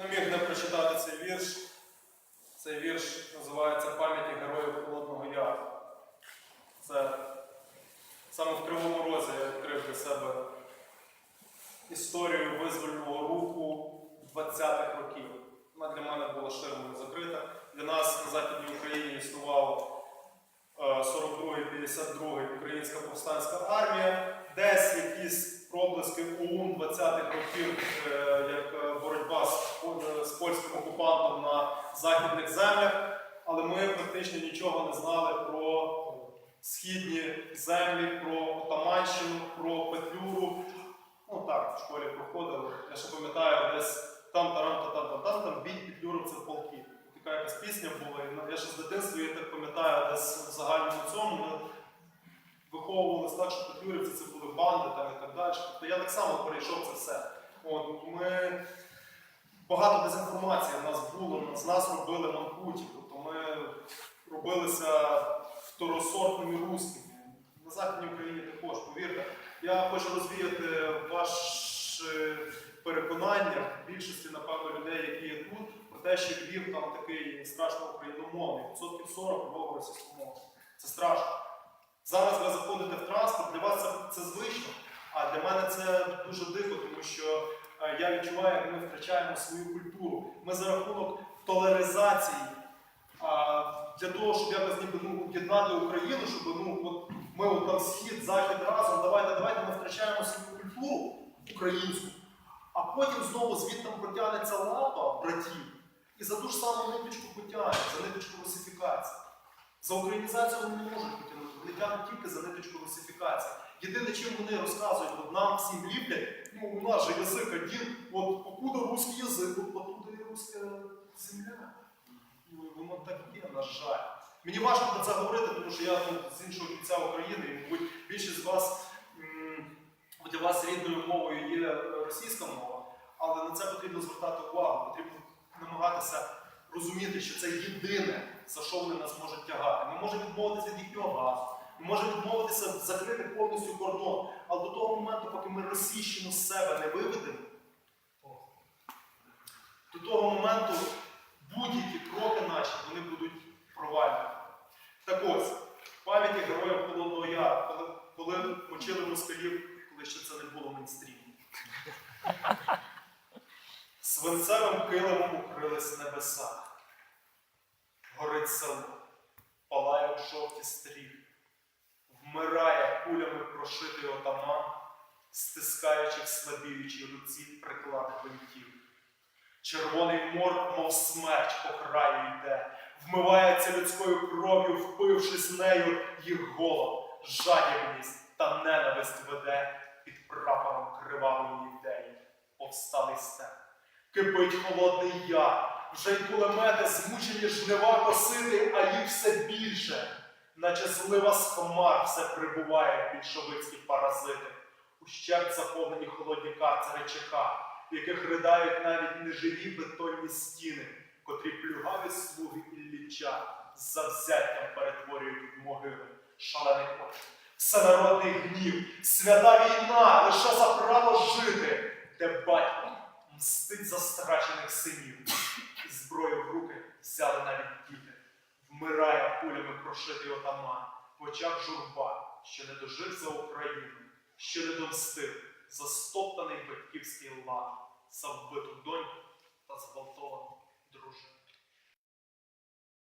не міг не прочитати цей вірш. Цей вірш називається Пам'яті героїв Холодного Яру. Це саме в Кривому Розі я відкрив для себе історію визвольного руху 20-х років. Вона для мене була ширмою закрита. Для нас на Західній Україні існував е, 42-й, 52-й Українська повстанська армія, десь якісь проблиски ОУН 20-х років, е, як е, боротьба з, пол- з польським окупантом на західних землях, але ми практично нічого не знали про східні землі, про Отаманщину, про Петлюру. Ну так, в школі проходили. Я ще пам'ятаю, десь там тарам та там там там там бій Петлюровців полки. Така якась пісня була. Я ще з дитинства я так пам'ятаю, десь в загальному цьому виховувалися так, що Петлюрівці це були банди там і так далі. Тобто я так само перейшов це все. От, ми багато дезінформації в нас було, з нас робили манкуті. Тобто ми робилися второсортними русскими. На Західній Україні також, повірте. Я хочу розвіяти ваше переконання більшості, напевно, людей, які є тут, про те, що Львів там такий страшно україномовний, відсотків 40 мова російськомовний. Це страшно. Зараз ви заходите в транспорт, для вас це, це звично, а для мене це дуже дико, тому що я відчуваю, як ми втрачаємо свою культуру. Ми за рахунок толеризації для того, щоб якось ніби ну, об'єднати Україну, щоб ну, от ми от там схід, захід разом, давайте, давайте ми втрачаємо свою культуру українську, а потім знову звідти протягнеться лапа братів і за ту ж саму ниточку за ниточку русифікації. За українізацію вони не можуть потягнути, вони тягнуть тільки за ниточку русифікації. Єдине, чим вони розказують, от нам всім ліплять, ну у нас же язик один, от покуда русський язик, от покуда і руська земля. Ну, воно так є, на жаль. Мені важко про це говорити, тому що я ну, з іншого кінця України, і, мабуть, більшість з вас для вас рідною мовою є е, російська мова, але на це потрібно звертати увагу, потрібно намагатися розуміти, що це єдине, за що вони нас можуть тягати. Ми можемо відмовитися від їхнього газу, ми можемо відмовитися закрити повністю кордон, але до того моменту, поки ми російщину з себе не виведемо, до того моменту будь-які кроки наші вони будуть провальні. Так ось, пам'яті героїв Холодного Яру, коли, коли мочили москалів, коли ще це не було мейнстрімом. Свинцевим килимом укрились небеса. Горить палає в жовті стріх, вмирає кулями прошитий отаман, стискаючи в слабіючій руці приклад гвинтів. Червоний морг, мов смерч по краю йде, вмивається людською кров'ю, впившись нею їх голод, жадібність та ненависть веде під прапором кривавої ідеї. Повсталий степ. Кипить холодний яр, вже й кулемети змучені жнива косити, а їх все більше. Наче злива з хмар все прибуває більшовицькі паразити. Ущерб заповнені холодні карцери ЧК, в яких riдають навіть неживі бетонні стіни, котрі плюгаві слуги Ілліча з завзяттям перетворюють в могили шалений кошт. Всенародний гнів, свята війна, лише за право жити, де батько мстить застрачених синів, і Зброю в руки взяли навіть діти. Вмирає кулями прошитий отаман, почав журба, що не дожив за Україну, що не домстив за стоптаний батьківський лад, за вбиту доньку та зґвалтовану дружину.